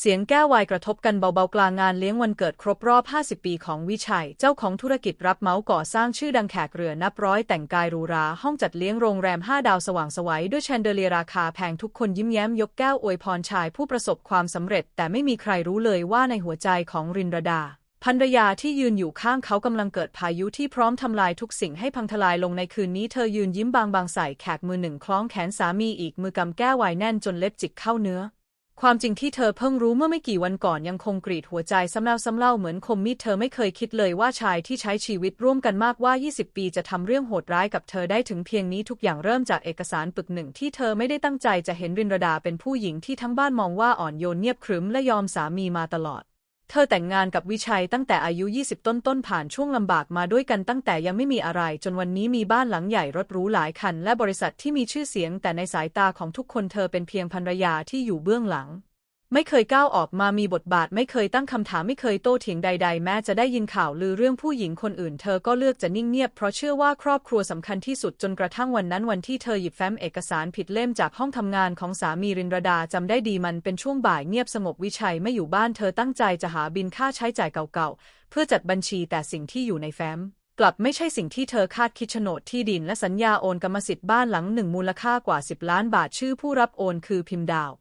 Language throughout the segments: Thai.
เสียงแก้ววายกระทบกันเบาๆกลางงานเลี้ยงวันเกิดครบรอบ 50 ปีของวิชัย เจ้าของธุรกิจรับเหมาก่อสร้างชื่อดังแขกเรือนับร้อยแต่งกายหรูหรา ห้องจัดเลี้ยงโรงแรม 5 ดาวสว่างสวัยด้วยแชนเดเลียราคาแพงทุกคนยิ้มแย้มยกแก้วอวยพรชายผู้ประสบความสำเร็จ แต่ไม่มีใครรู้เลยว่าในหัวใจของรินรดาภรรยาที่ยืนอยู่ข้างเขากำลังเกิดพายุที่พร้อมทำลายทุกสิ่งให้พังทลายลงในคืนนี้เธอยืนยิ้มบางๆใส่แขกมือหนึ่งคล้องแขนสามีอีกมือกำแก้ววายแน่นจนเล็บจิกเข้าเนื้อ ความจริงที่เธอเพิ่งรู้เมื่อไม่กี่วันก่อนยังคงกรีดหัวใจซ้ำแล้วซ้ำเล่าเหมือนคมมีดเธอไม่เคยคิดเลยว่าชายที่ใช้ชีวิตร่วมกันมากว่า 20 ปีจะทำเรื่องโหดร้ายกับเธอได้ถึงเพียงนี้ทุกอย่างเริ่มจากเอกสารปึกหนึ่งที่เธอไม่ได้ตั้งใจจะเห็นรินรดาเป็นผู้หญิงที่ทั้งบ้านมองว่าอ่อนโยนเงียบขรึมและยอมสามีมาตลอด เธอแต่งงานกับวิชัยตั้งแต่อายุ 20 ต้นต้นๆผ่านช่วงลำบากมาด้วยกันตั้งแต่ยังไม่มีอะไร จนวันนี้มีบ้านหลังใหญ่รถหรูหลายคัน และบริษัทที่มีชื่อเสียง แต่ในสายตาของทุกคนเธอเป็นเพียงภรรยาที่อยู่เบื้องหลัง ไม่เคยก้าวออกมามีบทบาท ไม่เคยตั้งคำถามไม่เคยโต้เถียงใด ๆ แม้จะได้ยินข่าวลือเรื่องผู้หญิงคนอื่น เธอก็เลือกจะนิ่งเงียบเพราะเชื่อว่าครอบครัวสำคัญที่สุดจนกระทั่งวันนั้นวันที่เธอหยิบแฟ้มเอกสารผิดเล่มจากห้องทำงานของสามีรินรดาจำได้ดีมันเป็นช่วงบ่ายเงียบสงบวิชัยไม่อยู่บ้านเธอตั้งใจจะหาบินค่าใช้จ่ายเก่าๆ เพื่อจัดบัญชีแต่สิ่งที่อยู่ในแฟ้มกลับไม่ใช่สิ่งที่เธอคาดคิดโฉนดที่ดินและสัญญาโอนกรรมสิทธิ์บ้านหลังหนึ่งมูลค่ากว่า 10 ล้านบาทชื่อผู้รับโอนคือพิมพ์ดาว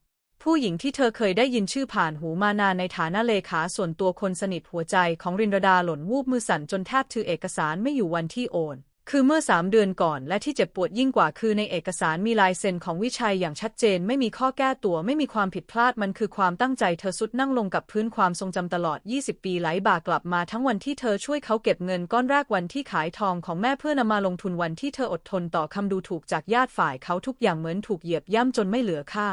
ผู้หญิงที่เธอเคยได้ยินชื่อผ่านหูมานานในฐานะเลขาส่วนตัวคนสนิทหัวใจของรินรดาหล่นวูบมือสั่นจนแทบถือเอกสารไม่อยู่วันที่โอน คือเมื่อสามเดือนก่อนและที่เจ็บปวดยิ่งกว่าคือในเอกสารมีลายเซ็นของวิชัยอย่างชัดเจนไม่มีข้อแก้ตัวไม่มีความผิดพลาดมันคือความตั้งใจเธอสุดนั่งลงกับพื้นความทรงจำตลอด 20 ปีไหลบ่ากลับมาทั้งวันที่เธอช่วยเขาเก็บเงินก้อนแรกวันที่ขายทองของแม่เพื่อนำมาลงทุนวันที่เธออดทนต่อคำดูถูกจากญาติฝ่ายเขาทุกอย่างเหมือนถูกเหยียบย่ำจนไม่เหลือค่า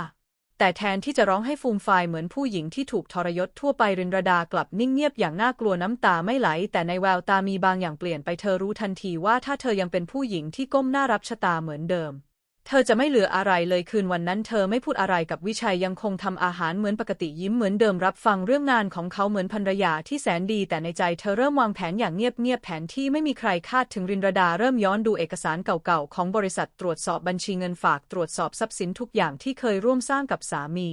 แต่แทนที่จะร้องให้ฟูมฟายเหมือนผู้หญิงที่ถูกทรยศทั่วไปรินรดากลับนิ่งเงียบอย่างน่ากลัวน้ำตาไม่ไหล แต่ในแววตามีบางอย่างเปลี่ยนไปเธอรู้ทันทีว่าถ้าเธอยังเป็นผู้หญิงที่ก้มหน้ารับชะตาเหมือนเดิม เธอจะไม่เหลืออะไรเลยคืนวันนั้นเธอไม่พูดอะไรกับวิชัยยังคงทำอาหารเหมือนปกติยิ้มเหมือนเดิมรับฟังเรื่องงานของเขาเหมือนภรรยาที่แสนดี แต่ในใจเธอเริ่มวางแผนอย่างเงียบๆแผนที่ไม่มีใครคาดถึงรินรดาเริ่มย้อนดูเอกสารเก่าๆของบริษัทตรวจสอบบัญชีเงินฝากตรวจสอบทรัพย์สินทุกอย่างที่เคยร่วมสร้างกับสามี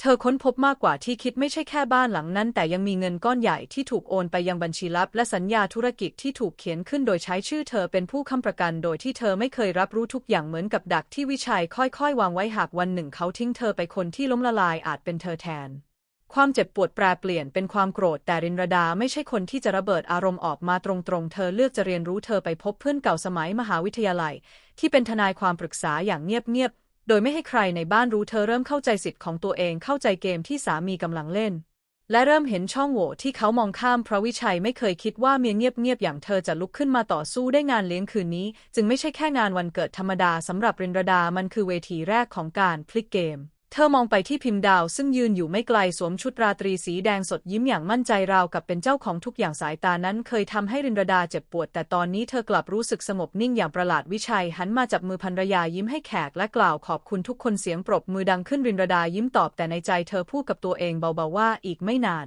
เธอค้นพบมากกว่าที่คิดไม่ใช่แค่บ้านหลังนั้น แต่ยังมีเงินก้อนใหญ่ที่ถูกโอนไปยังบัญชีลับ และสัญญาธุรกิจที่ถูกเขียนขึ้นโดยใช้ชื่อเธอเป็นผู้ค้ำประกัน โดยที่เธอไม่เคยรับรู้ทุกอย่างเหมือนกับดักที่วิชัยค่อยๆ วางไว้หากวันหนึ่งเขาทิ้งเธอไปคนที่ล้มละลายอาจเป็นเธอแทน ความเจ็บปวดแปรเปลี่ยนเป็นความโกรธแต่รินรดาไม่ใช่คนที่จะระเบิดอารมณ์ออกมาตรงๆ เธอเลือกจะเรียนรู้เธอไปพบเพื่อนเก่าสมัยมหาวิทยาลัย ที่เป็นทนายความปรึกษาอย่างเงียบๆ โดยไม่ให้ใครในบ้านรู้เธอเริ่มเข้าใจสิทธิ์ของตัวเองเข้าใจเกมที่สามีกำลังเล่น และเริ่มเห็นช่องโหว่ที่เขามองข้ามเพราะวิชัยไม่เคยคิดว่าเมียเงียบๆอย่างเธอจะลุกขึ้นมาต่อสู้ได้งานเลี้ยงคืนนี้ จึงไม่ใช่แค่งานวันเกิดธรรมดาสำหรับรินรดามันคือเวทีแรกของการพลิกเกม เธอมองไปที่พิมพ์ดาว ซึ่งยืนอยู่ไม่ไกลสวมชุดราตรีสีแดงสดยิ้มอย่างมั่นใจราวกับเป็นเจ้าของทุกอย่างสายตานั้น เคยทำให้รินรดาเจ็บปวด แต่ตอนนี้เธอกลับรู้สึกสงบนิ่งอย่างประหลาดวิชัย หันมาจับมือภรรยายิ้มให้แขกและกล่าวขอบคุณทุกคนเสียงปรบมือดังขึ้นรินรดายิ้มตอบแต่ในใจเธอพูดกับตัวเองเบาๆว่าอีกไม่นาน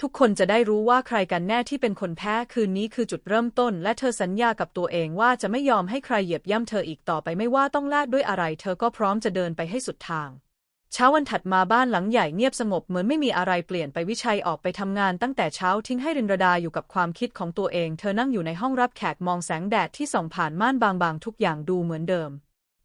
ทุกคนจะได้รู้ว่าใครกันแน่ที่เป็นคนแพ้คืนนี้คือจุดเริ่มต้น และเธอสัญญากับตัวเองว่าจะไม่ยอมให้ใครเหยียบย่ำเธออีกต่อไปไม่ว่าต้องแลกด้วยอะไร เธอก็พร้อมจะเดินไปให้สุดทาง เช้าวันถัดมาบ้านหลังใหญ่เงียบสงบเหมือนไม่มีอะไรเปลี่ยนไปวิชัยออกไปทำงานตั้งแต่เช้าทิ้งให้รินรดาอยู่กับความคิดของตัวเอง เธอนั่งอยู่ในห้องรับแขกมองแสงแดดที่ส่องผ่านม่านบางๆ ทุกอย่างดูเหมือนเดิม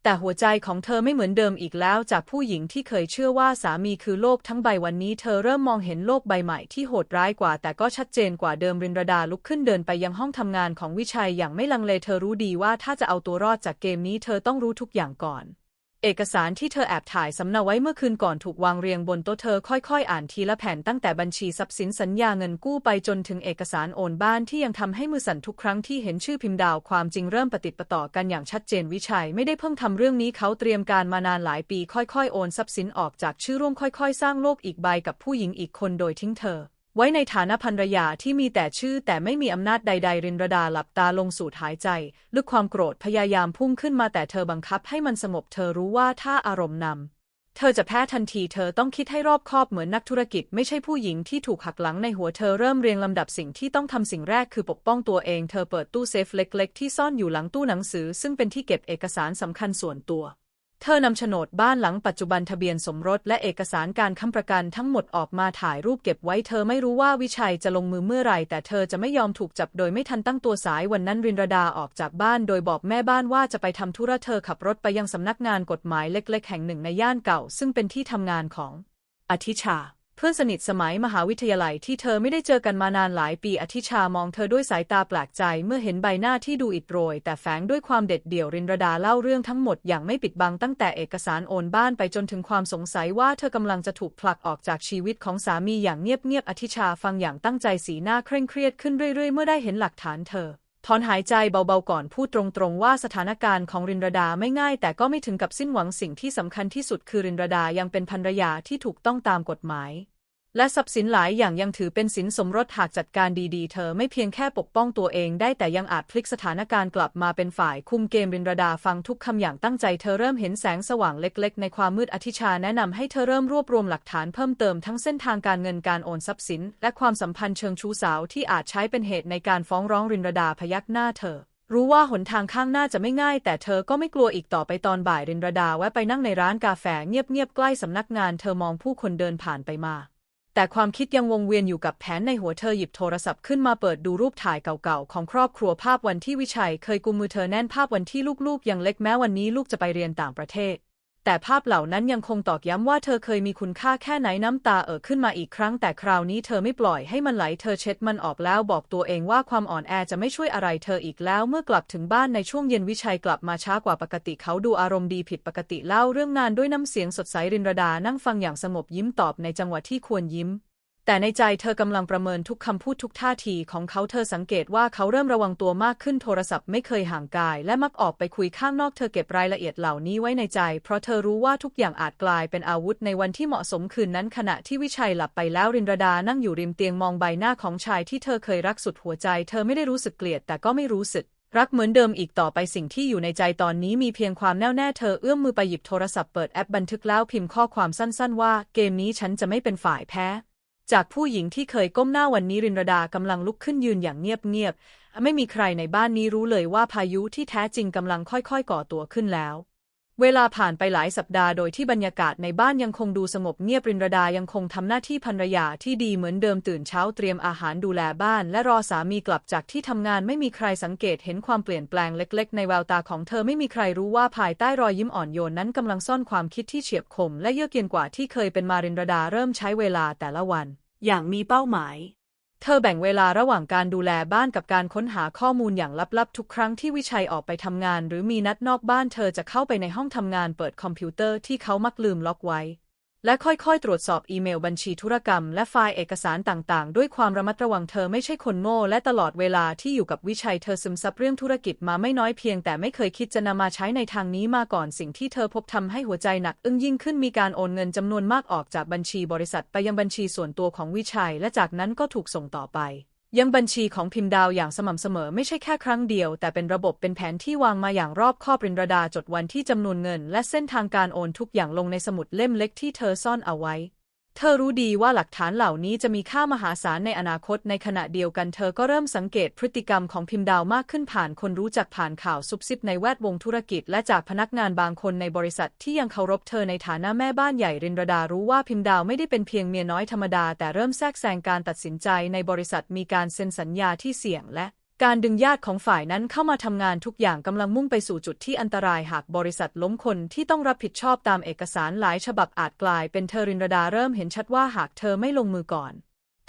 แต่หัวใจของเธอไม่เหมือนเดิมอีกแล้ว จากผู้หญิงที่เคยเชื่อว่าสามีคือโลกทั้งใบวันนี้ เธอเริ่มมองเห็นโลกใบใหม่ที่โหดร้ายกว่า แต่ก็ชัดเจนกว่าเดิมรินรดาลุกขึ้นเดินไปยังห้องทำงานของวิชัยอย่างไม่ลังเลเธอรู้ดีว่าถ้าจะเอาตัวรอดจากเกมนี้เธอต้องรู้ทุกอย่างก่อน เอกสารที่เธอแอบถ่ายสำเนาไว้เมื่อคืนก่อนถูกวางเรียงบนโต๊ะเธอค่อยๆ อ่านทีละแผ่นตั้งแต่บัญชีทรัพย์สินสัญญาเงินกู้ไปจนถึงเอกสารโอนบ้านที่ยังทำให้มือสั่นทุกครั้งที่เห็นชื่อพิมพ์ดาวความจริงเริ่มปฏิดประต่อกันอย่างชัดเจนวิชัยไม่ได้เพิ่งทำเรื่องนี้เขาเตรียมการมานานหลายปีค่อยๆ โอนทรัพย์สินออกจากชื่อร่วมค่อย ๆ สร้างโลกอีกใบกับผู้หญิงอีกคนโดยทิ้งเธอ ไว้ในฐานะภรรยาที่มีแต่ชื่อแต่ไม่มีอำนาจใด ๆ รินรดาหลับตาลงสูดหายใจลึกความโกรธพยายามพุ่งขึ้นมาแต่เธอบังคับให้มันสงบเธอรู้ว่าถ้าอารมณ์นำเธอจะแพ้ทันทีเธอต้องคิดให้รอบคอบเหมือนนักธุรกิจไม่ใช่ผู้หญิงที่ถูกหักหลังในหัวเธอเริ่มเรียงลำดับสิ่งที่ต้องทำสิ่งแรกคือปกป้องตัวเองเธอเปิดตู้เซฟเล็ก ๆ ที่ซ่อนอยู่หลังตู้หนังสือ ซึ่งเป็นที่เก็บเอกสารสำคัญส่วนตัว เธอนำโฉนดบ้านหลังปัจจุบันทะเบียนสมรสและเอกสารการค้ำประกันทั้งหมดออกมาถ่ายรูปเก็บไว้เธอไม่รู้ว่าวิชัยจะลงมือเมื่อไรแต่เธอจะไม่ยอมถูกจับโดยไม่ทันตั้งตัวสายวันนั้นรินรดาออกจากบ้านโดยบอกแม่บ้านว่าจะไปทำธุระเธอขับรถไปยังสำนักงานกฎหมายเล็ก ๆ แห่งหนึ่งในย่านเก่า ซึ่งเป็นที่ทำงานของอธิชา เพื่อนสนิทสมัยมหาวิทยาลัยที่เธอไม่ได้เจอกันมานานหลายปีอธิชามองเธอด้วยสายตาแปลกใจเมื่อเห็นใบหน้าที่ดูอิดโรย แต่แฝงด้วยความเด็ดเดี่ยวรินรดาเล่าเรื่องทั้งหมดอย่างไม่ปิดบังตั้งแต่เอกสารโอนบ้านไปจนถึงความสงสัยว่าเธอกำลังจะถูกผลักออกจากชีวิตของสามีอย่างเงียบๆอธิชาฟังอย่างตั้งใจสีหน้าเคร่งเครียดขึ้นเรื่อยๆ เมื่อได้เห็นหลักฐานเธอ ถอนหายใจเบาๆก่อนพูดตรงๆว่าสถานการณ์ของรินรดาไม่ง่าย แต่ก็ไม่ถึงกับสิ้นหวังสิ่งที่สำคัญที่สุดคือรินรดายังเป็นภรรยาที่ถูกต้องตามกฎหมาย และทรัพย์สินหลายอย่างยังถือเป็นสินสมรสหากจัดการดีๆ เธอไม่เพียงแค่ปกป้องตัวเองได้แต่ยังอาจพลิกสถานการณ์กลับมาเป็นฝ่ายคุมเกมรินรดาฟังทุกคำอย่างตั้งใจเธอเริ่มเห็นแสงสว่างเล็กๆ ในความมืดอธิชาแนะนำให้เธอเริ่มรวบรวมหลักฐานเพิ่มเติมทั้งเส้นทางการเงินการโอนทรัพย์สิน และความสัมพันธ์เชิงชู้สาวที่อาจใช้เป็นเหตุในการฟ้องร้องรินรดาพยักหน้าเธอรู้ว่าหนทางข้างหน้าจะไม่ง่าย แต่เธอก็ไม่กลัวอีกต่อไปตอนบ่ายรินรดาแวะไปนั่งในร้านกาแฟเงียบๆใกล้สำนักงานเธอมองผู้คนเดินผ่านไปมา แต่ความคิดยังวงเวียนอยู่กับแผนในหัวเธอหยิบโทรศัพท์ขึ้นมาเปิดดูรูปถ่ายเก่าๆ ของครอบครัวภาพวันที่วิชัย เคยกุมมือเธอแน่นภาพวันที่ลูกๆ ยังเล็กแม้วันนี้ลูกจะไปเรียนต่างประเทศ แต่ภาพเหล่านั้นยังคงตอกย้ำว่าเธอเคยมีคุณค่าแค่ไหนน้ำตาเอ่อขึ้นมาอีกครั้ง แต่คราวนี้เธอไม่ปล่อยให้มันไหลเธอเช็ดมันออกแล้วบอกตัวเองว่าความอ่อนแอจะไม่ช่วยอะไรเธออีกแล้ว เมื่อกลับถึงบ้านในช่วงเย็นวิชัยกลับมาช้ากว่าปกติเขาดูอารมณ์ดีผิดปกติเล่าเรื่องงานด้วยน้ำเสียงสดใสรินรดานั่งฟังอย่างสงบยิ้มตอบในจังหวะที่ควรยิ้ม แต่ในใจเธอกำลังประเมินทุกคำพูดทุกท่าทีของเขาเธอสังเกตว่าเขาเริ่มระวังตัวมากขึ้นโทรศัพท์ไม่เคยห่างกาย และมักออกไปคุยข้างนอกเธอเก็บรายละเอียดเหล่านี้ไว้ในใจ เพราะเธอรู้ว่าทุกอย่างอาจกลายเป็นอาวุธในวันที่เหมาะสมคืนนั้นขณะที่วิชัยหลับไปแล้วรินรดานั่งอยู่ริมเตียงมองใบหน้าของชายที่เธอเคยรักสุดหัวใจ เธอไม่ได้รู้สึกเกลียดแต่ก็ไม่รู้สึกรักเหมือนเดิมอีกต่อไปสิ่งที่อยู่ในใจตอนนี้มีเพียงความแน่วแน่เธอเอื้อมมือไปหยิบโทรศัพท์เปิดแอปบันทึกแล้วพิมพ์ข้อความสั้นๆว่า เกมนี้ฉันจะไม่เป็นฝ่ายแพ้ จากผู้หญิงที่เคยก้มหน้าวันนี้รินรดากำลังลุกขึ้นยืนอย่างเงียบๆ ไม่มีใครในบ้านนี้รู้เลยว่าพายุที่แท้จริงกำลังค่อยๆ ก่อตัวขึ้นแล้ว เวลาผ่านไปหลายสัปดาห์โดยที่บรรยากาศในบ้านยังคงดูสงบเงียบรินรดายังคงทำหน้าที่ภรรยาที่ดีเหมือนเดิมตื่นเช้าเตรียมอาหารดูแลบ้าน และรอสามีกลับจากที่ทำงานไม่มีใครสังเกตเห็นความเปลี่ยนแปลงเล็ก ๆ ในแววตาของเธอไม่มีใครรู้ว่าภายใต้รอยยิ้มอ่อนโยนนั้นกำลังซ่อนความคิดที่เฉียบคม และเยือกเย็นกว่าที่เคยเป็นมารินรดาเริ่มใช้เวลาแต่ละวัน อย่างมีเป้าหมาย เธอแบ่งเวลาระหว่างการดูแลบ้านกับการค้นหาข้อมูลอย่างลับๆ ทุกครั้งที่วิชัยออกไปทำงาน หรือมีนัดนอกบ้านเธอจะเข้าไปในห้องทำงานเปิดคอมพิวเตอร์ที่เขามักลืมล็อกไว้ และค่อยๆ ตรวจสอบอีเมลบัญชีธุรกรรม และไฟล์เอกสารต่างๆ ด้วยความระมัดระวังเธอไม่ใช่คนโง่ และตลอดเวลาที่อยู่กับวิชัยเธอซึมซับเรื่องธุรกิจมาไม่น้อยเพียงแต่ไม่เคยคิดจะนำมาใช้ในทางนี้มาก่อนสิ่งที่เธอพบทำให้หัวใจหนักอึ้งยิ่งขึ้นมีการโอนเงินจำนวนมากออกจากบัญชีบริษัทไปยังบัญชีส่วนตัวของวิชัย และจากนั้นก็ถูกส่งต่อไป ยังบัญชีของพิมพ์ดาวอย่างสม่ำเสมอไม่ใช่แค่ครั้งเดียว แต่เป็นระบบเป็นแผนที่วางมาอย่างรอบคอบรินรดาจดวันที่จำนวนเงิน และเส้นทางการโอนทุกอย่างลงในสมุดเล่มเล็กที่เธอซ่อนเอาไว้ เธอรู้ดีว่าหลักฐานเหล่านี้จะมีค่ามหาศาลในอนาคตในขณะเดียวกันเธอก็เริ่มสังเกตพฤติกรรมของพิมพ์ดาวมากขึ้นผ่านคนรู้จักผ่านข่าวซุบซิบในแวดวงธุรกิจ และจากพนักงานบางคนในบริษัทที่ยังเคารพเธอในฐานะแม่บ้านใหญ่รินรดารู้ว่าพิมพ์ดาวไม่ได้เป็นเพียงเมียน้อยธรรมดา แต่เริ่มแทรกแซงการตัดสินใจในบริษัทมีการเซ็นสัญญาที่เสี่ยงและ การดึงญาติของฝ่ายนั้นเข้ามาทำงานทุกอย่างกำลังมุ่งไปสู่จุดที่อันตรายหากบริษัทล้มคนที่ต้องรับผิดชอบตามเอกสารหลายฉบับอาจกลายเป็นเธอรินรดาเริ่มเห็นชัดว่าหากเธอไม่ลงมือก่อน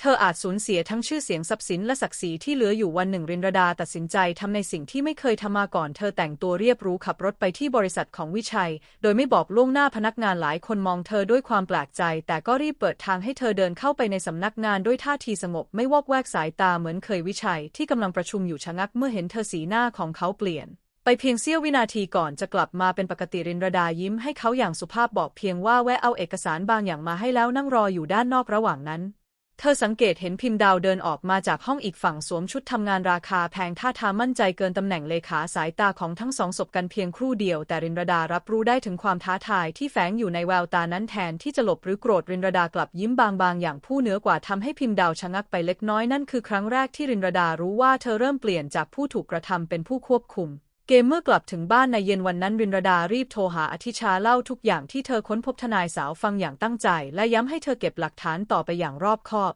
เธออาจสูญเสียทั้งชื่อเสียงทรัพย์สินและศักดิ์ศรีที่เหลืออยู่วันหนึ่งรินรดาตัดสินใจทำในสิ่งที่ไม่เคยทำมาก่อน เธอแต่งตัวเรียบรู้ขับรถไปที่บริษัทของวิชัย โดยไม่บอกล่วงหน้าพนักงานหลายคนมองเธอด้วยความแปลกใจ แต่ก็รีบเปิดทางให้เธอเดินเข้าไปในสำนักงานด้วยท่าทีสงบไม่วอกแวกสายตาเหมือนเคยวิชัย ที่กำลังประชุมอยู่ชะงักเมื่อเห็นเธอสีหน้าของเขาเปลี่ยนไปเพียงเสี้ยววินาทีก่อนจะกลับมาเป็นปกติรินรดายิ้มให้เขาอย่างสุภาพบอกเพียงว่าแวะเอาเอกสารบางอย่างมาให้แล้วนั่งรออยู่ด้านนอกระหว่างนั้น เธอสังเกตเห็นพิมพ์ดาวเดินออกมาจากห้องอีกฝั่งสวมชุดทำงานราคาแพงท่าทางมั่นใจเกินตำแหน่งเลขาสายตาของทั้งสองสบกันเพียงครู่เดียว แต่รินรดารับรู้ได้ถึงความท้าทายที่แฝงอยู่ในแววตานั้นแทนที่จะหลบหรือโกรธรินรดากลับยิ้มบางๆ อย่างผู้เหนือกว่าทำให้พิมพ์ดาวชะงักไปเล็กน้อยนั่นคือครั้งแรกที่รินรดารู้ว่าเธอเริ่มเปลี่ยนจากผู้ถูกกระทำเป็นผู้ควบคุม เกมเมื่อกลับถึงบ้านในเย็นวันนั้นรินรดารีบโทรหาอธิชาเล่าทุกอย่างที่เธอค้นพบทนายสาวฟังอย่างตั้งใจ และย้ำให้เธอเก็บหลักฐานต่อไปอย่างรอบคอบ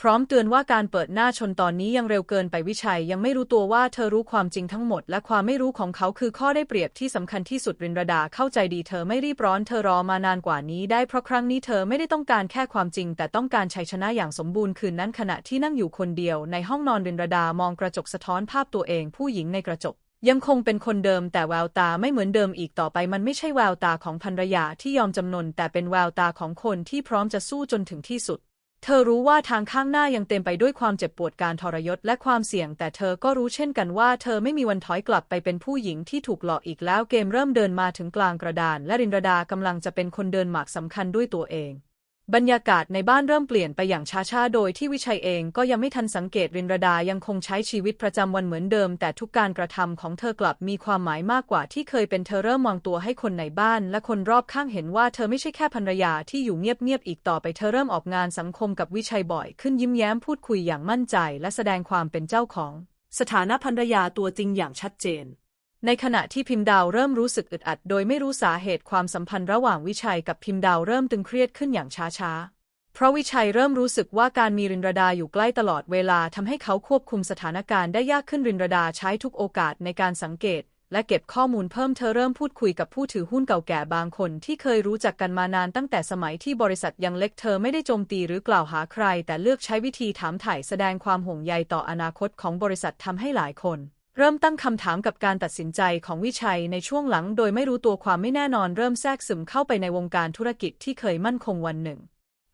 พร้อมเตือนว่าการเปิดหน้าชนตอนนี้ยังเร็วเกินไปวิชัยยังไม่รู้ตัวว่าเธอรู้ความจริงทั้งหมด และความไม่รู้ของเขาคือข้อได้เปรียบที่สำคัญที่สุดรินรดาเข้าใจดีเธอไม่รีบร้อนเธอรอมานานกว่านี้ได้เพราะครั้งนี้เธอไม่ได้ต้องการแค่ความจริง แต่ต้องการชัยชนะอย่างสมบูรณ์คืนนั้นขณะที่นั่งอยู่คนเดียว ในห้องนอนรินรดามองกระจกสะท้อนภาพตัวเองผู้หญิงในกระจก ยังคงเป็นคนเดิมแต่แววตาไม่เหมือนเดิมอีกต่อไปมันไม่ใช่แววตาของภรรยาที่ยอมจำนนแต่เป็นแววตาของคนที่พร้อมจะสู้จนถึงที่สุด เธอรู้ว่าทางข้างหน้ายังเต็มไปด้วยความเจ็บปวดการทรยศและความเสี่ยง แต่เธอก็รู้เช่นกันว่าเธอไม่มีวันถอยกลับไปเป็นผู้หญิงที่ถูกหลอกอีกแล้วเกมเริ่มเดินมาถึงกลางกระดาน และรินรดากำลังจะเป็นคนเดินหมากสำคัญด้วยตัวเอง บรรยากาศในบ้านเริ่มเปลี่ยนไปอย่างช้าๆ โดยที่วิชัยเองก็ยังไม่ทันสังเกตรินรดายังคงใช้ชีวิตประจำวันเหมือนเดิม แต่ทุกการกระทำของเธอกลับมีความหมายมากกว่าที่เคยเป็นเธอเริ่มมองตัวให้คนในบ้าน และคนรอบข้างเห็นว่าเธอไม่ใช่แค่ภรรยาที่อยู่เงียบๆอีกต่อไปเธอเริ่มออกงานสังคมกับวิชัยบ่อย ขึ้นยิ้มแย้มพูดคุยอย่างมั่นใจ และแสดงความเป็นเจ้าของ สถานะภรรยาตัวจริงอย่างชัดเจน ในขณะที่พิมพ์ดาวเริ่มรู้สึกอึดอัด โดยไม่รู้สาเหตุความสัมพันธ์ระหว่างวิชัยกับพิมพ์ดาวเริ่มตึงเครียดขึ้นอย่างช้าๆ เพราะวิชัยเริ่มรู้สึกว่าการมีรินรดาอยู่ใกล้ตลอดเวลาทำให้เขาควบคุมสถานการณ์ได้ยากขึ้นรินรดาใช้ทุกโอกาสในการสังเกต และเก็บข้อมูลเพิ่มเธอเริ่มพูดคุยกับผู้ถือหุ้นเก่าแก่บางคนที่เคยรู้จักกันมานานตั้งแต่สมัยที่บริษัทยังเล็กเธอไม่ได้โจมตีหรือกล่าวหาใคร แต่เลือกใช้วิธีถามไถ่แสดงความห่วงใยต่ออนาคตของบริษัททำให้หลายคน เริ่มตั้งคำถามกับการตัดสินใจของวิชัยในช่วงหลัง โดยไม่รู้ตัวความไม่แน่นอนเริ่มแทรกซึมเข้าไปในวงการธุรกิจที่เคยมั่นคงวันหนึ่ง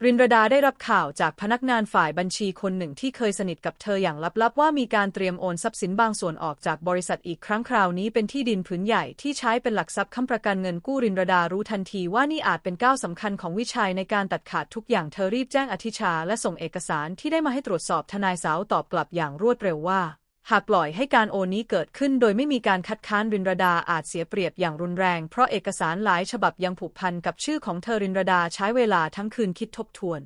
รินรดาได้รับข่าวจากพนักงานฝ่ายบัญชีคนหนึ่งที่เคยสนิทกับเธออย่างลับๆ ว่ามีการเตรียมโอนทรัพย์สินบางส่วนออกจากบริษัทอีกครั้งคราวนี้เป็นที่ดินผืนใหญ่ที่ใช้เป็นหลักทรัพย์ค้ำประกันเงินกู้รินรดารู้ทันทีว่านี่อาจเป็นก้าวสำคัญของวิชัยในการตัดขาดทุกอย่างเธอรีบแจ้งอธิชา และส่งเอกสารที่ได้มาให้ตรวจสอบทนายสาวตอบกลับอย่างรวดเร็วว่า หากปล่อยให้การโอนนี้เกิดขึ้นโดยไม่มีการคัดค้านรินรดาอาจเสียเปรียบอย่างรุนแรง เพราะเอกสารหลายฉบับยังผูกพันกับชื่อของเธอรินรดาใช้เวลาทั้งคืนคิดทบทวน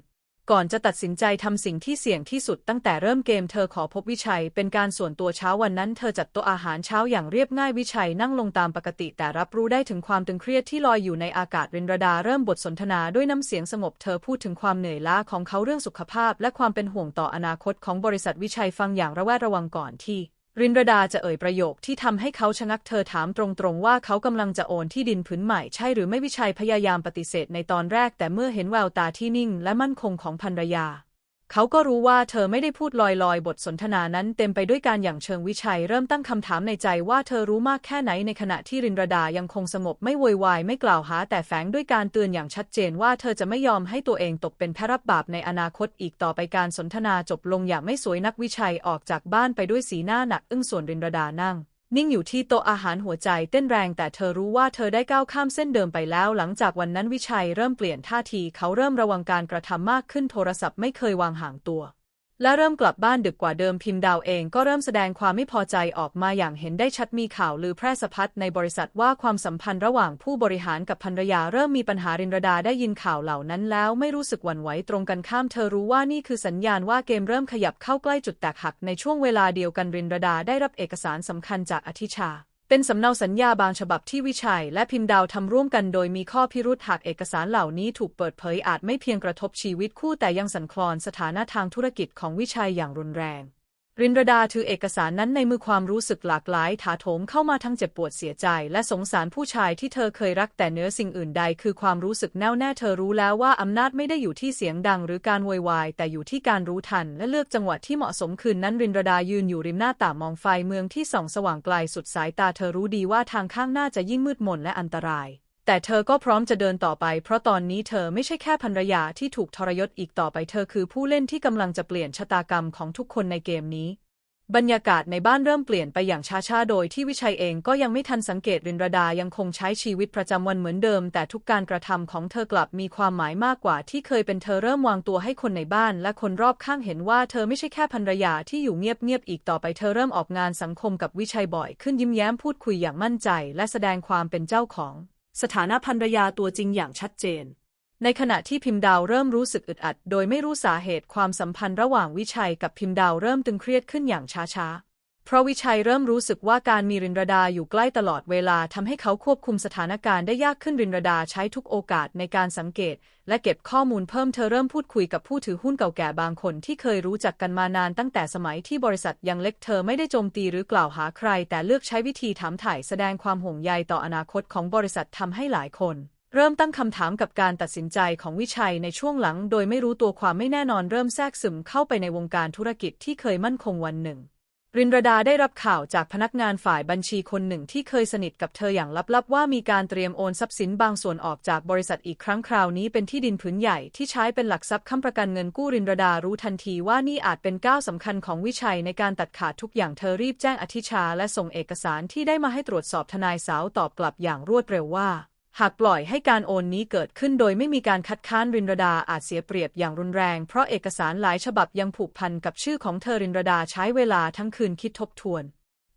ก่อนจะตัดสินใจทำสิ่งที่เสี่ยงที่สุดตั้งแต่เริ่มเกมเธอขอพบวิชัย เป็นการส่วนตัวเช้าวันนั้นเธอจัดโต๊ะอาหารเช้าอย่างเรียบง่ายวิชัยนั่งลงตามปกติ แต่รับรู้ได้ถึงความตึงเครียดที่ลอยอยู่ในอากาศรินรดาเริ่มบทสนทนาด้วยน้ำเสียงสงบเธอพูดถึงความเหนื่อยล้าของเขาเรื่องสุขภาพ และความเป็นห่วงต่ออนาคตของบริษัทวิชัยฟังอย่างระแวดระวังก่อนที่ รินรดาจะเอ่ยประโยคที่ทำให้เขาชะงักเธอถามตรงๆว่าเขากำลังจะโอนที่ดินผืนใหม่ใช่หรือไม่วิชัยพยายามปฏิเสธในตอนแรก แต่เมื่อเห็นแววตาที่นิ่งและมั่นคงของภรรยา เขาก็รู้ว่าเธอไม่ได้พูดลอยๆ บทสนทนานั้นเต็มไปด้วยการอย่างเชิงวิชัย เริ่มตั้งคำถามในใจว่าเธอรู้มากแค่ไหนในขณะที่รินรดายังคงสงบไม่โวยวายไม่กล่าวหา แต่แฝงด้วยการเตือนอย่างชัดเจนว่าเธอจะไม่ยอมให้ตัวเองตกเป็นแพรับบาปในอนาคตอีกต่อไปการสนทนาจบลงอย่างไม่สวยนักวิชัยออกจากบ้านไปด้วยสีหน้าหนักอึ้งส่วนรินรดานั่ง นิ่งอยู่ที่โต๊ะอาหารหัวใจเต้นแรงแต่เธอรู้ว่าเธอได้ก้าวข้ามเส้นเดิมไปแล้ว หลังจากวันนั้นวิชัยเริ่มเปลี่ยนท่าทีเขาเริ่มระวังการกระทำมากขึ้นโทรศัพท์ไม่เคยวางห่างตัว และเริ่มกลับบ้านดึกกว่าเดิมพิมพ์ดาวเองก็เริ่มแสดงความไม่พอใจออกมาอย่างเห็นได้ชัดมีข่าวลือแพร่สะพัดในบริษัทว่าความสัมพันธ์ระหว่างผู้บริหารกับภรรยาเริ่มมีปัญหารินรดาได้ยินข่าวเหล่านั้นแล้วไม่รู้สึกหวั่นไหวตรงกันข้ามเธอรู้ว่านี่คือสัญญาณว่าเกมเริ่มขยับเข้าใกล้จุดแตกหักในช่วงเวลาเดียวกันรินรดาได้รับเอกสารสำคัญจากอธิชา เป็นสำเนาสัญญาบางฉบับที่วิชัย และพิมพ์ดาวทำร่วมกันโดยมีข้อพิรุธหากเอกสารเหล่านี้ถูกเปิดเผยอาจไม่เพียงกระทบชีวิตคู่แต่ยังสั่นคลอนสถานะทางธุรกิจของวิชัยอย่างรุนแรง รินรดาถือเอกสารนั้นในมือความรู้สึกหลากหลายถาโถมเข้ามาทั้งเจ็บปวดเสียใจ และสงสารผู้ชายที่เธอเคยรักแต่เนื้อสิ่งอื่นใดคือความรู้สึกแน่วแน่เธอรู้แล้วว่าอำนาจไม่ได้อยู่ที่เสียงดังหรือการโวยวายแต่อยู่ที่การรู้ทัน และเลือกจังหวะที่เหมาะสมคืนนั้นรินรดายืนอยู่ริมหน้าต่างมองไฟเมืองที่ส่องสว่างไกลสุดสายตาเธอรู้ดีว่าทางข้างหน้าจะยิ่งมืดมนและอันตราย แต่เธอก็พร้อมจะเดินต่อไป เพราะตอนนี้เธอไม่ใช่แค่ภรรยาที่ถูกทรยศอีกต่อไปเธอคือผู้เล่นที่กำลังจะเปลี่ยนชะตากรรมของทุกคนในเกมนี้ บรรยากาศในบ้านเริ่มเปลี่ยนไปอย่างช้าๆ โดยที่วิชัยเองก็ยังไม่ทันสังเกตรินรดายังคงใช้ชีวิตประจำวันเหมือนเดิม แต่ทุกการกระทำของเธอกลับมีความหมายมากกว่าที่เคยเป็นเธอเริ่มวางตัวให้คนในบ้าน และคนรอบข้างเห็นว่าเธอไม่ใช่แค่ภรรยาที่อยู่เงียบๆอีกต่อไปเธอเริ่มออกงานสังคมกับวิชัยบ่อย ขึ้นยิ้มแย้มพูดคุยอย่างมั่นใจ และแสดงความเป็นเจ้าของ สถานะภรรยาตัวจริงอย่างชัดเจน ในขณะที่พิมพ์ดาวเริ่มรู้สึกอึดอัด โดยไม่รู้สาเหตุความสัมพันธ์ระหว่างวิชัยกับพิมพ์ดาวเริ่มตึงเครียดขึ้นอย่างช้าๆ เพราะวิชัยเริ่มรู้สึกว่าการมีรินรดาอยู่ใกล้ตลอดเวลาทำให้เขาควบคุมสถานการณ์ได้ยากขึ้นรินรดาใช้ทุกโอกาสในการสังเกต และเก็บข้อมูลเพิ่มเธอเริ่มพูดคุยกับผู้ถือหุ้นเก่าแก่บางคนที่เคยรู้จักกันมานานตั้งแต่สมัยที่บริษัทยังเล็กเธอไม่ได้โจมตีหรือกล่าวหาใคร แต่เลือกใช้วิธีถามถ่ายแสดงความห่วงใยต่ออนาคตของบริษัททำให้หลายคนเริ่มตั้งคำถามกับการตัดสินใจของวิชัยในช่วงหลัง โดยไม่รู้ตัวความไม่แน่นอนเริ่มแทรกซึมเข้าไปในวงการธุรกิจที่เคยมั่นคงวันหนึ่ง รินรดาได้รับข่าวจากพนักงานฝ่ายบัญชีคนหนึ่งที่เคยสนิทกับเธออย่างลับๆ ว่ามีการเตรียมโอนทรัพย์สินบางส่วนออกจากบริษัทอีกครั้งคราวนี้เป็นที่ดินผืนใหญ่ที่ใช้เป็นหลักทรัพย์ค้ำประกันเงินกู้รินรดารู้ทันทีว่านี่อาจเป็นก้าวสำคัญของวิชัยในการตัดขาดทุกอย่างเธอรีบแจ้งอธิชาและส่งเอกสารที่ได้มาให้ตรวจสอบทนายสาวตอบกลับอย่างรวดเร็วว่า หากปล่อยให้การโอนนี้เกิดขึ้นโดยไม่มีการคัดค้านรินรดาอาจเสียเปรียบอย่างรุนแรง เพราะเอกสารหลายฉบับยังผูกพันกับชื่อของเธอรินรดาใช้เวลาทั้งคืนคิดทบทวน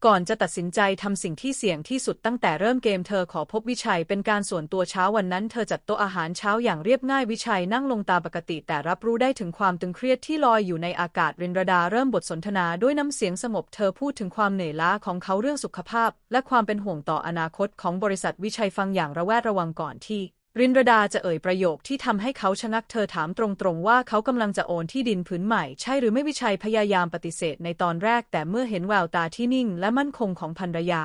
ก่อนจะตัดสินใจทำสิ่งที่เสี่ยงที่สุดตั้งแต่เริ่มเกมเธอขอพบวิชัยเป็นการส่วนตัวเช้าวันนั้น เธอจัดโต๊ะอาหารเช้าอย่างเรียบง่ายวิชัยนั่งลงตามปกติ แต่รับรู้ได้ถึงความตึงเครียดที่ลอยอยู่ในอากาศรินรดาเริ่มบทสนทนาด้วยน้ำเสียงสงบเธอพูดถึงความเหนื่อยล้าของเขาเรื่องสุขภาพ และความเป็นห่วงต่ออนาคตของบริษัทวิชัยฟังอย่างระแวดระวังก่อนที่ รินรดาจะเอ่ยประโยคที่ทำให้เขาชะงักเธอถามตรงๆว่าเขากำลังจะโอนที่ดินผืนใหม่ ใช่หรือไม่วิชัยพยายามปฏิเสธในตอนแรก แต่เมื่อเห็นแววตาที่นิ่งและมั่นคงของภรรยา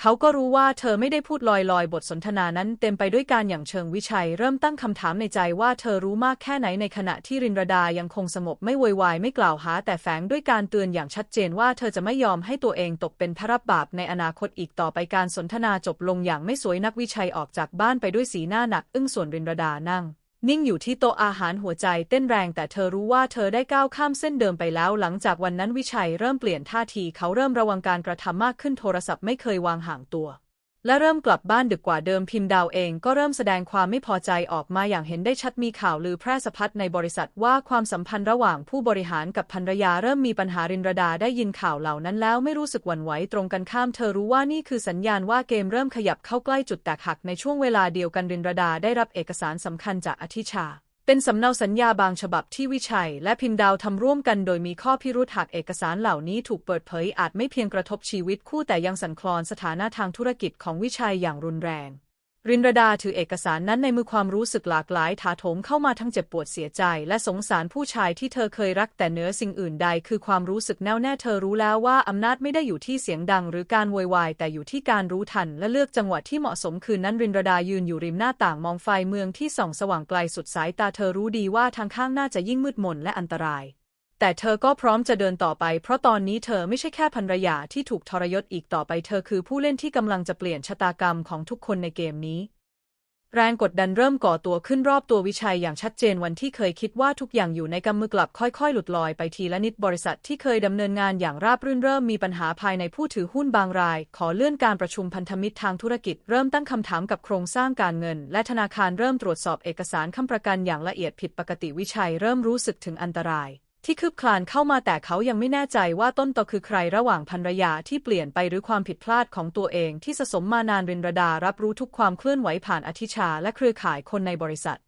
เขาก็รู้ว่าเธอไม่ได้พูดลอยๆ บทสนทนานั้นเต็มไปด้วยการอย่างเชิงวิชัย เริ่มตั้งคำถามในใจว่าเธอรู้มากแค่ไหนในขณะที่รินรดายังคงสงบไม่โวยวายไม่กล่าวหา แต่แฝงด้วยการเตือนอย่างชัดเจนว่าเธอจะไม่ยอมให้ตัวเองตกเป็นพระรับบาปในอนาคตอีกต่อไปการสนทนาจบลงอย่างไม่สวยนักวิชัยออกจากบ้านไปด้วยสีหน้าหนัก อึ้งส่วนรินรดานั่ง นิ่งอยู่ที่โต๊ะอาหารหัวใจเต้นแรงแต่เธอรู้ว่าเธอได้ก้าวข้ามเส้นเดิมไปแล้ว หลังจากวันนั้นวิชัยเริ่มเปลี่ยนท่าทีเขาเริ่มระวังการกระทำมากขึ้นโทรศัพท์ไม่เคยวางห่างตัว และเริ่มกลับบ้านดึกกว่าเดิมพิมพ์ดาวเองก็เริ่มแสดงความไม่พอใจออกมาอย่างเห็นได้ชัดมีข่าวลือแพร่สะพัดในบริษัทว่าความสัมพันธ์ระหว่างผู้บริหารกับภรรยาเริ่มมีปัญหารินรดาได้ยินข่าวเหล่านั้นแล้วไม่รู้สึกหวั่นไหวตรงกันข้ามเธอรู้ว่านี่คือสัญญาณว่าเกมเริ่มขยับเข้าใกล้จุดแตกหักในช่วงเวลาเดียวกันรินรดาได้รับเอกสารสำคัญจากอธิชา เป็นสำเนาสัญญาบางฉบับที่วิชัย และพิมพ์ดาวทำร่วมกันโดยมีข้อพิรุธหากเอกสารเหล่านี้ถูกเปิดเผยอาจไม่เพียงกระทบชีวิตคู่แต่ยังสั่นคลอนสถานะทางธุรกิจของวิชัยอย่างรุนแรง รินรดาถือเอกสารนั้นในมือความรู้สึกหลากหลายถาโถมเข้ามาทั้งเจ็บปวดเสียใจ และสงสารผู้ชายที่เธอเคยรักแต่เหนือสิ่งอื่นใด คือความรู้สึกแน่วแน่เธอรู้แล้วว่าอำนาจไม่ได้อยู่ที่เสียงดังหรือการโวยวายแต่อยู่ที่การรู้ทัน และเลือกจังหวะที่เหมาะสมคืนนั้นรินรดายืนอยู่ริมหน้าต่างมองไฟเมืองที่ส่องสว่างไกลสุดสายตาเธอรู้ดีว่าทางข้างหน้าจะยิ่งมืดมนและอันตราย แต่เธอก็พร้อมจะเดินต่อไป เพราะตอนนี้เธอไม่ใช่แค่ภรรยาที่ถูกทรยศอีกต่อไปเธอคือผู้เล่นที่กำลังจะเปลี่ยนชะตากรรมของทุกคนในเกมนี้ แรงกดดันเริ่มก่อตัวขึ้นรอบตัววิชัยอย่างชัดเจนวันที่เคยคิดว่าทุกอย่างอยู่ในกำมือกลับค่อยๆ หลุดลอยไปทีละนิดบริษัทที่เคยดำเนินงานอย่างราบรื่นเริ่มมีปัญหาภายในผู้ถือหุ้นบางราย ขอเลื่อนการประชุมพันธมิตรทางธุรกิจ เริ่มตั้งคำถามกับโครงสร้างการเงิน และธนาคารเริ่มตรวจสอบเอกสารค้ำประกันอย่างละเอียดผิดปกติวิชัยเริ่มรู้สึกถึงอันตราย ที่คืบคลานเข้ามาแต่เขายังไม่แน่ใจว่าต้นตอคือใครระหว่างภรรยาที่เปลี่ยนไปหรือความผิดพลาดของตัวเองที่สะสมมานานเรินรดารับรู้ทุกความเคลื่อนไหวผ่านอธิชาและเครือข่ายคนในบริษัท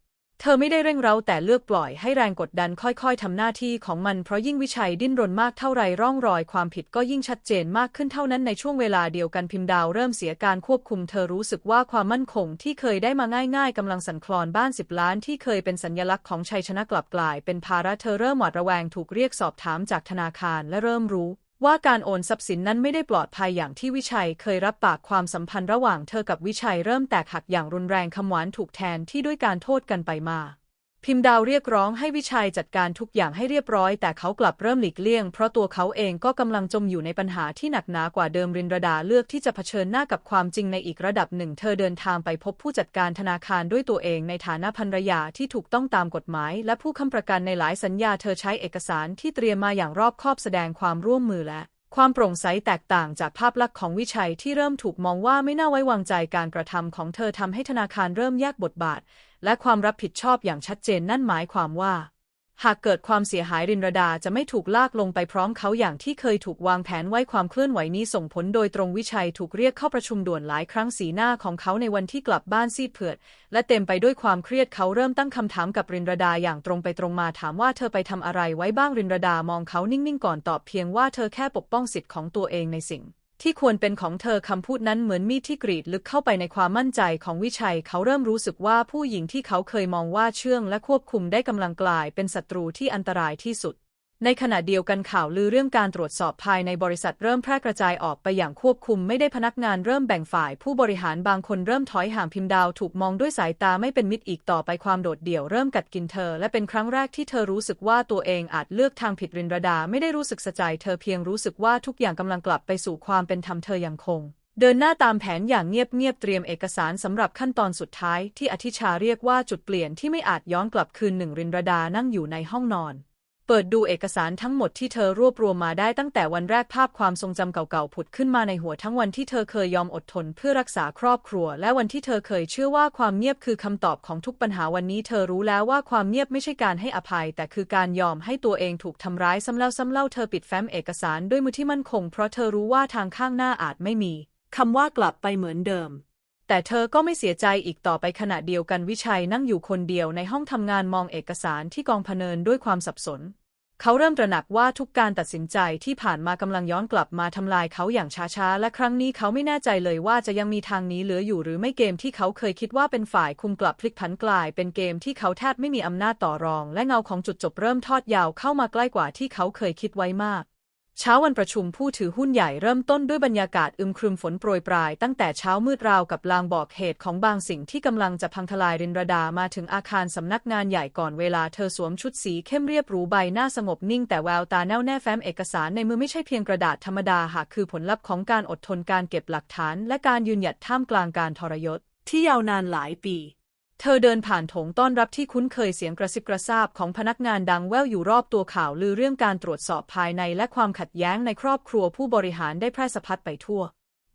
เธอไม่ได้เร่งเร้าแต่เลือกปล่อยให้แรงกดดันค่อยๆทำหน้าที่ของมันเพราะยิ่งวิชัยดิ้นรนมากเท่าไรร่องรอยความผิดก็ยิ่งชัดเจนมากขึ้นเท่านั้นในช่วงเวลาเดียวกันพิมพ์ดาวเริ่มเสียการควบคุมเธอรู้สึกว่าความมั่นคงที่เคยได้มาง่ายๆกำลังสั่นคลอนบ้านสิบล้านที่เคยเป็นสัญลักษณ์ของชัยชนะกลับกลาย เป็นภาระเธอเริ่มหวาดระแวงถูกเรียกสอบถามจากธนาคารและเริ่มรู้ ว่าการโอนทรัพย์สินนั้นไม่ได้ปลอดภัยอย่างที่วิชัยเคยรับปากความสัมพันธ์ระหว่างเธอกับวิชัยเริ่มแตกหักอย่างรุนแรงคำหวานถูกแทนที่ด้วยการโทษกันไปมา พิมพ์ดาวเรียกร้องให้วิชัยจัดการทุกอย่างให้เรียบร้อย แต่เขากลับเริ่มหลีกเลี่ยง เพราะตัวเขาเองก็กำลังจมอยู่ในปัญหาที่หนักหนากว่าเดิมรินรดาเลือกที่จะเผชิญหน้ากับความจริงในอีกระดับหนึ่ง เธอเดินทางไปพบผู้จัดการธนาคารด้วยตัวเองในฐานะภรรยาที่ถูกต้องตามกฎหมาย และผู้ค้ำประกันในหลายสัญญาเธอใช้เอกสารที่เตรียมมาอย่างรอบคอบแสดงความร่วมมือและความโปร่งใสแตกต่างจากภาพลักษณ์ของวิชัยที่เริ่มถูกมองว่าไม่น่าไว้วางใจการกระทำของเธอทำให้ธนาคารเริ่มแยกบทบาท และความรับผิดชอบอย่างชัดเจนนั่นหมายความว่า หากเกิดความเสียหายรินรดาจะไม่ถูกลากลงไปพร้อมเขาอย่างที่เคยถูกวางแผนไว้ความเคลื่อนไหวนี้ส่งผลโดยตรงวิชัยถูกเรียกเข้าประชุมด่วนหลายครั้งสีหน้าของเขาในวันที่กลับบ้านซีดเผือด และเต็มไปด้วยความเครียดเขาเริ่มตั้งคำถามกับรินรดาอย่างตรงไปตรงมาถามว่าเธอไปทำอะไรไว้บ้างรินรดามองเขานิ่งๆก่อนตอบเพียงว่าเธอแค่ปกป้องสิทธิ์ของตัวเองในสิ่ง ที่ควรเป็นของเธอคำพูดนั้นเหมือนมีดที่กรีดลึกเข้าไปในความมั่นใจของวิชัย เขาเริ่มรู้สึกว่าผู้หญิงที่เขาเคยมองว่าเชื่องและควบคุมได้กำลังกลายเป็นศัตรูที่อันตรายที่สุด ในขณะเดียวกันข่าวลือเรื่องการตรวจสอบภายในบริษัทเริ่มแพร่กระจายออกไปอย่างควบคุมไม่ได้พนักงานเริ่มแบ่งฝ่าย ผู้บริหารบางคนเริ่มถอยห่างพิมพ์ดาวถูกมองด้วยสายตาไม่เป็นมิตรอีกต่อไปความโดดเดี่ยวเริ่มกัดกินเธอ และเป็นครั้งแรกที่เธอรู้สึกว่าตัวเองอาจเลือกทางผิดรินรดาไม่ได้รู้สึกสะใจเธอเพียงรู้สึกว่าทุกอย่างกำลังกลับไปสู่ความเป็นธรรมเธอยังคงเดินหน้าตามแผนอย่างเงียบๆเตรียมเอกสารสำหรับขั้นตอนสุดท้ายที่อธิชาเรียกว่าจุดเปลี่ยนที่ไม่อาจย้อนกลับคืนหนึ่งรินรดานั่งอยู่ในห้องนอน เปิดดูเอกสารทั้งหมดที่เธอรวบรวมมาได้ตั้งแต่วันแรกภาพความทรงจำเก่าๆผุดขึ้นมาในหัวทั้งวันที่เธอเคยยอมอดทนเพื่อรักษาครอบครัว และวันที่เธอเคยเชื่อว่าความเงียบคือคำตอบของทุกปัญหาวันนี้เธอรู้แล้วว่าความเงียบไม่ใช่การให้อภัย แต่คือการยอมให้ตัวเองถูกทำร้ายซ้ำแล้วซ้ำเล่าเธอปิดแฟ้มเอกสารด้วยมือที่มั่นคง เพราะเธอรู้ว่าทางข้างหน้าอาจไม่มีคำว่ากลับไปเหมือนเดิม แต่เธอก็ไม่เสียใจอีกต่อไปขณะเดียวกันวิชัยนั่งอยู่คนเดียวในห้องทำงานมองเอกสารที่กองพเนินด้วยความสับสน เขาเริ่มตระหนักว่าทุกการตัดสินใจที่ผ่านมากำลังย้อนกลับมาทำลายเขาอย่างช้าๆ และครั้งนี้เขาไม่แน่ใจเลยว่าจะยังมีทางนี้เหลืออยู่หรือไม่เกมที่เขาเคยคิดว่าเป็นฝ่ายคุมกลับพลิกผันกลาย เป็นเกมที่เขาแทบไม่มีอำนาจต่อรอง และเงาของจุดจบเริ่มทอดยาวเข้ามาใกล้กว่าที่เขาเคยคิดไว้มาก เช้าวันประชุมผู้ถือหุ้นใหญ่เริ่มต้นด้วยบรรยากาศอึมครึมฝนโปรยปลาย ตั้งแต่เช้ามืดราวกับลางบอกเหตุของบางสิ่งที่กำลังจะพังทลายรินรดามาถึงอาคารสำนักงานใหญ่ก่อนเวลาเธอสวมชุดสีเข้มเรียบหรูใบหน้าสงบนิ่งแต่แววตาแน่วแน่แฟ้มเอกสารในมือไม่ใช่เพียงกระดาษธรรมดาหากคือผลลัพธ์ของการอดทนการเก็บหลักฐาน และการยืนหยัดท่ามกลางการทรยศที่ยาวนานหลายปี เธอเดินผ่านโถงต้อนรับที่คุ้นเคยเสียงกระซิบกระซาบของพนักงานดังแว่วอยู่รอบตัวข่าวลือเรื่องการตรวจสอบภายในและความขัดแย้งในครอบครัวผู้บริหารได้แพร่สะพัดไปทั่ว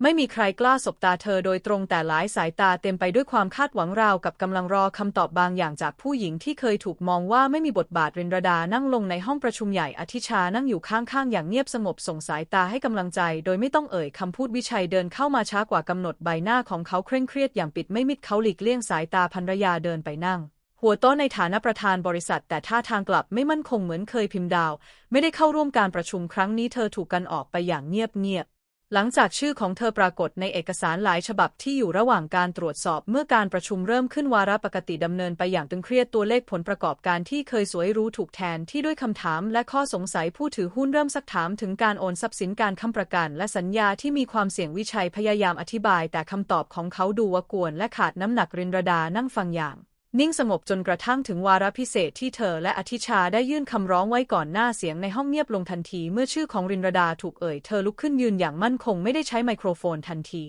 ไม่มีใครกล้าสบตาเธอโดยตรงแต่หลายสายตาเต็มไปด้วยความคาดหวังราวกับกำลังรอคำตอบบางอย่างจากผู้หญิงที่เคยถูกมองว่าไม่มีบทบาทเรนรดานั่งลงในห้องประชุมใหญ่อธิชานั่งอยู่ข้างๆ อย่างเงียบสงบส่งสายตาให้กำลังใจ โดยไม่ต้องเอ่ยคำพูดวิชัยเดินเข้ามาช้ากว่ากำหนดใบหน้าของเขาเคร่งเครียดอย่างปิดไม่มิดเขาหลีกเลี่ยงสายตาภรรยาเดินไปนั่งหัวโตในฐานะประธานบริษัท แต่ท่าทางกลับไม่มั่นคงเหมือนเคยพิมพ์ดาว ไม่ได้เข้าร่วมการประชุมครั้งนี้เธอถูกกันออกไปอย่างเงียบๆ หลังจากชื่อของเธอปรากฏในเอกสารหลายฉบับที่อยู่ระหว่างการตรวจสอบเมื่อการประชุมเริ่มขึ้นวาระปกติดำเนินไปอย่างตึงเครียดตัวเลขผลประกอบการที่เคยสวยรู้ถูกแทนที่ด้วยคำถามและข้อสงสัยผู้ถือหุ้นเริ่มซักถามถึงการโอนทรัพย์สินการค้ำประกันและสัญญาที่มีความเสี่ยงวิชัยพยายามอธิบาย แต่คำตอบของเขาดูวกวนและขาดน้ำหนักรินรดานั่งฟังอย่าง นิ่งสงบจนกระทั่งถึงวาระพิเศษที่เธอและอธิชาได้ยื่นคำร้องไว้ก่อนหน้าเสียงในห้องเงียบลงทันที เมื่อชื่อของรินรดาถูกเอ่ย เธอลุกขึ้นยืนอย่างมั่นคงไม่ได้ใช้ไมโครโฟนทันที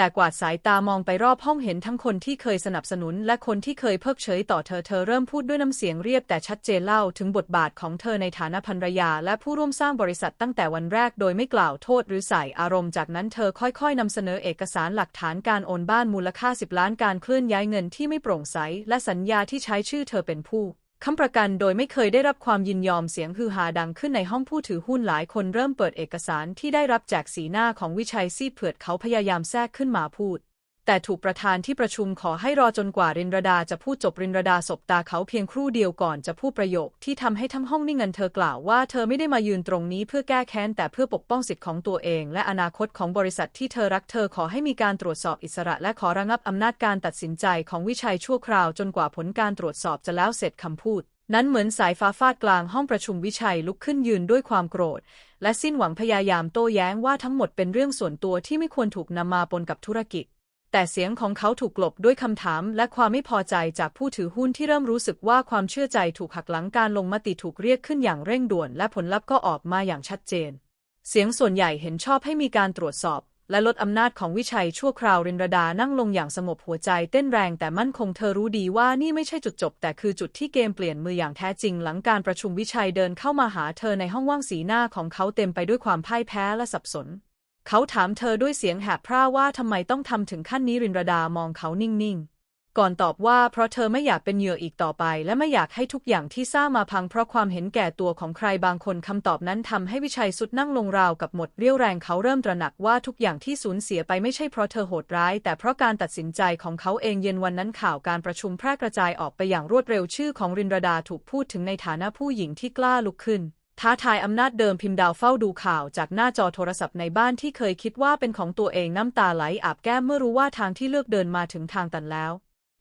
แต่กวาดสายตามองไปรอบห้องเห็นทั้งคนที่เคยสนับสนุน และคนที่เคยเพิกเฉยต่อเธอเธอเริ่มพูดด้วยน้ำเสียงเรียบแต่ชัดเจนเล่าถึงบทบาทของเธอในฐานะภรรยา และผู้ร่วมสร้างบริษัทตั้งแต่วันแรกโดยไม่กล่าวโทษหรือใส่อารมณ์จากนั้นเธอค่อยๆนำเสนอเอกสารหลักฐานการโอนบ้านมูลค่า 10 ล้านการเคลื่อนย้ายเงินที่ไม่โปร่งใส และสัญญาที่ใช้ชื่อเธอเป็นผู้ ค้ำประกันโดยไม่เคยได้รับความยินยอมเสียงฮือฮาดังขึ้นในห้องผู้ถือหุ้นหลายคนเริ่มเปิดเอกสารที่ได้รับจากสีหน้าของวิชัยซีเผือดเขาพยายามแทรกขึ้นมาพูด แต่ถูกประธานที่ประชุมขอให้รอจนกว่ารินรดาจะพูดจบรินรดาสบตาเขาเพียงครู่เดียวก่อนจะพูดประโยคที่ทำให้ทั้งห้องนิ่งเงันเธอกล่าวว่าเธอไม่ได้มายืนตรงนี้เพื่อแก้แค้นแต่เพื่อปกป้องสิทธิ์ของตัวเอง และอนาคตของบริษัทที่เธอรักเธอขอให้มีการตรวจสอบอิสระ และขอระงับอำนาจการตัดสินใจของวิชัยชั่วคราวจนกว่าผลการตรวจสอบจะแล้วเสร็จคำพูดนั้นเหมือนสายฟ้าฟาดกลางห้องประชุมวิชัยลุกขึ้นยืนด้วยความโกรธ และสิ้นหวังพยายามโต้แย้งว่าทั้งหมดเป็นเรื่องส่วนตัวที่ไม่ควรถูกนำมาปนกับธุรกิจ แต่เสียงของเขาถูกกลบด้วยคำถามและความไม่พอใจจากผู้ถือหุ้นที่เริ่มรู้สึกว่าความเชื่อใจถูกหักหลังการลงมติถูกเรียกขึ้นอย่างเร่งด่วน และผลลัพธ์ก็ออกมาอย่างชัดเจน เสียงส่วนใหญ่เห็นชอบให้มีการตรวจสอบ และลดอำนาจของวิชัยชั่วคราวรินรดานั่งลงอย่างสงบหัวใจเต้นแรงแต่มั่นคงเธอรู้ดีว่านี่ไม่ใช่จุดจบ แต่คือจุดที่เกมเปลี่ยนมืออย่างแท้จริง หลังการประชุมวิชัยเดินเข้ามาหาเธอในห้องว่างสีหน้าของเขาเต็มไปด้วยความพ่ายแพ้และสับสน เขาถามเธอด้วยเสียงแหบพร่าว่าทำไมต้องทำถึงขั้นนี้รินรดามองเขานิ่งๆ ก่อนตอบว่าเพราะเธอไม่อยากเป็นเหยื่ออีกต่อไป และไม่อยากให้ทุกอย่างที่สร้างมาพังเพราะความเห็นแก่ตัวของใครบางคนคำตอบนั้นทำให้วิชัยสุดนั่งลงราวกับหมดเรี่ยวแรงเขาเริ่มตระหนักว่าทุกอย่างที่สูญเสียไปไม่ใช่เพราะเธอโหดร้าย แต่เพราะการตัดสินใจของเขาเองเย็นวันนั้นข่าวการประชุมแพร่กระจายออกไปอย่างรวดเร็วชื่อของรินรดาถูกพูดถึงในฐานะผู้หญิงที่กล้าลุกขึ้น ท้าทายอำนาจเดิมพิมพ์ดาวเฝ้าดูข่าวจากหน้าจอโทรศัพท์ในบ้านที่เคยคิดว่าเป็นของตัวเองน้ำตาไหลอาบแก้มเมื่อรู้ว่าทางที่เลือกเดินมาถึงทางตันแล้ว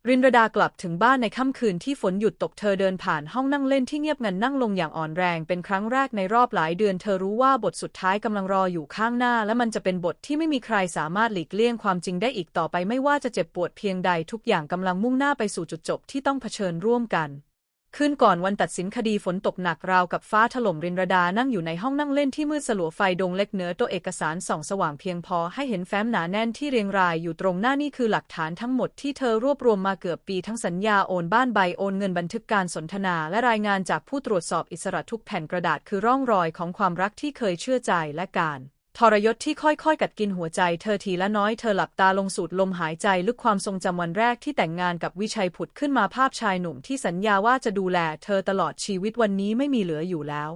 รินรดากลับถึงบ้านในค่ำคืนที่ฝนหยุดตกเธอเดินผ่านห้องนั่งเล่นที่เงียบงันนั่งลงอย่างอ่อนแรงเป็นครั้งแรกในรอบหลายเดือนเธอรู้ว่าบทสุดท้ายกำลังรออยู่ข้างหน้า และมันจะเป็นบทที่ไม่มีใครสามารถหลีกเลี่ยงความจริงได้อีกต่อไปไม่ว่าจะเจ็บปวดเพียงใดทุกอย่างกำลังมุ่งหน้าไปสู่จุดจบที่ต้องเผชิญร่วมกัน คืนก่อนวันตัดสินคดีฝนตกหนักราวกับฟ้าถล่มรินรดานั่งอยู่ในห้องนั่งเล่นที่มืดสลัวไฟดงเล็กเหนือตัวเอกสารส่องสว่างเพียงพอให้เห็นแฟ้มหนาแน่นที่เรียงรายอยู่ตรงหน้านี่คือหลักฐานทั้งหมดที่เธอรวบรวมมาเกือบปีทั้งสัญญาโอนบ้านใบโอนเงินบันทึกการสนทนาและรายงานจากผู้ตรวจสอบอิสระทุกแผ่นกระดาษคือร่องรอยของความรักที่เคยเชื่อใจและการ ทรยศที่ค่อยๆ กัดกินหัวใจเธอทีละน้อยเธอหลับตาลงสูดลมหายใจลึกความทรงจำวันแรกที่แต่งงานกับวิชัยผุดขึ้นมาภาพชายหนุ่มที่สัญญาว่าจะดูแลเธอตลอดชีวิตวันนี้ไม่มีเหลืออยู่แล้ว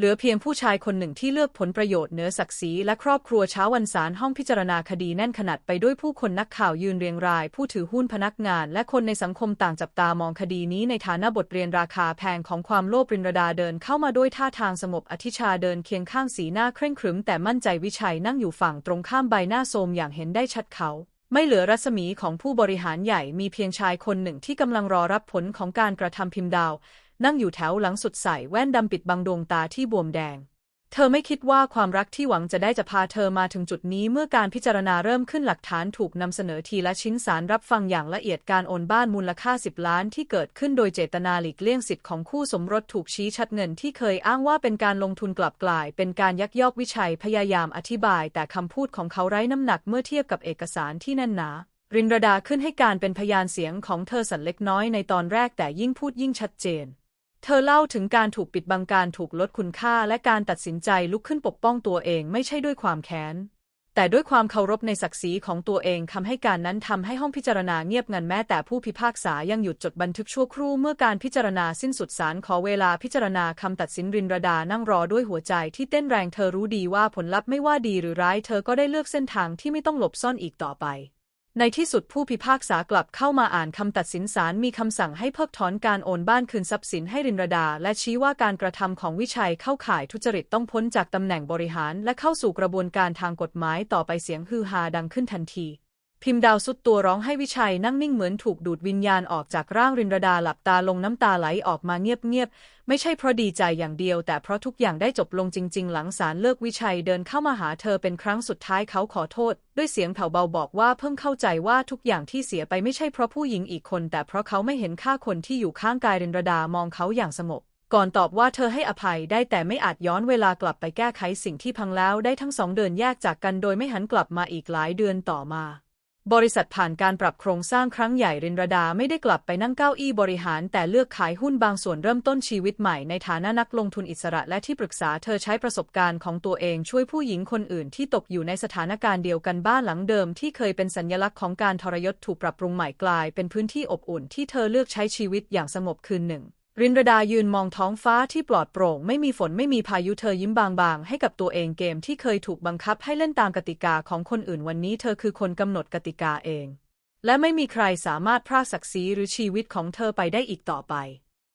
เหลือเพียงผู้ชายคนหนึ่งที่เลือกผลประโยชน์เหนือศักดิ์ศรีและครอบครัวเช้าวันศาลห้องพิจารณาคดีแน่นขนาดไปด้วยผู้คนนักข่าวยืนเรียงราย ผู้ถือหุ้นพนักงาน และคนในสังคมต่างจับตามองคดีนี้ในฐานะบทเรียนราคาแพงของความโลภรินรดาเดินเข้ามาด้วยท่าทางสงบอธิชาเดินเคียงข้างสีหน้าเคร่งครึมแต่มั่นใจวิชัยนั่งอยู่ฝั่งตรงข้ามใบหน้าโทรมอย่างเห็นได้ชัดเขาไม่เหลือรัศมีของผู้บริหารใหญ่มีเพียงชายคนหนึ่งที่กำลังรอรับผลของการกระทำพิมพ์ดาว นั่งอยู่แถวหลังสุดใส่แว่นดำปิดบังดวงตาที่บวมแดง เธอไม่คิดว่าความรักที่หวังจะได้จะพาเธอมาถึงจุดนี้เมื่อการพิจารณาเริ่มขึ้นหลักฐานถูกนำเสนอทีละชิ้นสารรับฟังอย่างละเอียดการโอนบ้านมูลค่า 10 ล้านที่เกิดขึ้นโดยเจตนาหลีกเลี่ยงสิทธิ์ของคู่สมรสถูกชี้ชัดเงินที่เคยอ้างว่าเป็นการลงทุนกลับกลาย เป็นการยักยอกวิชัยพยายามอธิบาย แต่คำพูดของเขาไร้น้ำหนักเมื่อเทียบกับเอกสารที่แน่นหนารินรดาขึ้นให้การเป็นพยานเสียงของเธอสั่นเล็กน้อยในตอนแรกแต่ยิ่งพูดยิ่งชัดเจน เธอเล่าถึงการถูกปิดบังการถูกลดคุณค่าและการตัดสินใจลุกขึ้นปกป้องตัวเองไม่ใช่ด้วยความแค้น แต่ด้วยความเคารพในศักดิ์ศรีของตัวเองคำให้การนั้นทำให้ห้องพิจารณาเงียบงันแม้แต่ผู้พิพากษายังหยุดจดบันทึกชั่วครู่เมื่อการพิจารณาสิ้นสุดศาลขอเวลาพิจารณาคำตัดสินรินรดานั่งรอด้วยหัวใจที่เต้นแรงเธอรู้ดีว่าผลลัพธ์ไม่ว่าดีหรือร้ายเธอก็ได้เลือกเส้นทางที่ไม่ต้องหลบซ่อนอีกต่อไป ในที่สุดผู้พิพากษากลับเข้ามาอ่านคำตัดสินศาลมีคำสั่งให้เพิกถอนการโอนบ้านคืนทรัพย์สินให้รินรดา และชี้ว่าการกระทำของวิชัยเข้าข่ายทุจริตต้องพ้นจากตำแหน่งบริหาร และเข้าสู่กระบวนการทางกฎหมายต่อไปเสียงฮือฮาดังขึ้นทันที พิมพ์ดาวสุดตัวร้องให้วิชัยนั่งนิ่งเหมือนถูกดูดวิญญาณออกจากร่างรินรดาหลับตาลงน้ำตาไหลออกมาเงียบๆ ไม่ใช่เพราะดีใจอย่างเดียว แต่เพราะทุกอย่างได้จบลงจริง ๆ หลังศาลเลิกวิชัยเดินเข้ามาหาเธอเป็นครั้งสุดท้ายเขาขอโทษ ด้วยเสียงแผ่วเบาบอกว่าเพิ่งเข้าใจว่าทุกอย่างที่เสียไปไม่ใช่เพราะผู้หญิงอีกคน แต่เพราะเขาไม่เห็นค่าคนที่อยู่ข้างกายรินรดามองเขาอย่างสงบก่อนตอบว่าเธอให้อภัยได้แต่ไม่อาจย้อนเวลากลับไปแก้ไขสิ่งที่พังแล้วได้ทั้งสองเดินแยกจากกันโดยไม่หันกลับมาอีกหลายเดือนต่อมา บริษัทผ่านการปรับโครงสร้างครั้งใหญ่รินรดาไม่ได้กลับไปนั่งเก้าอี้บริหาร แต่เลือกขายหุ้นบางส่วนเริ่มต้นชีวิตใหม่ในฐานะนักลงทุนอิสระและที่ปรึกษาเธอใช้ประสบการณ์ของตัวเองช่วยผู้หญิงคนอื่นที่ตกอยู่ในสถานการณ์เดียวกันบ้านหลังเดิมที่เคยเป็นสัญลักษณ์ของการทรยศถูกปรับปรุงใหม่กลาย เป็นพื้นที่อบอุ่นที่เธอเลือกใช้ชีวิตอย่างสงบคืนหนึ่ง รินรดายืนมองท้องฟ้าที่ปลอดโปร่ง ไม่มีฝนไม่มีพายุเธอยิ้มบางๆ ให้กับตัวเองเกมที่เคยถูกบังคับให้เล่นตามกติกาของคนอื่นวันนี้เธอคือคนกำหนดกติกาเอง และไม่มีใครสามารถพรากศักดิ์ศรีหรือชีวิตของเธอไปได้อีกต่อไป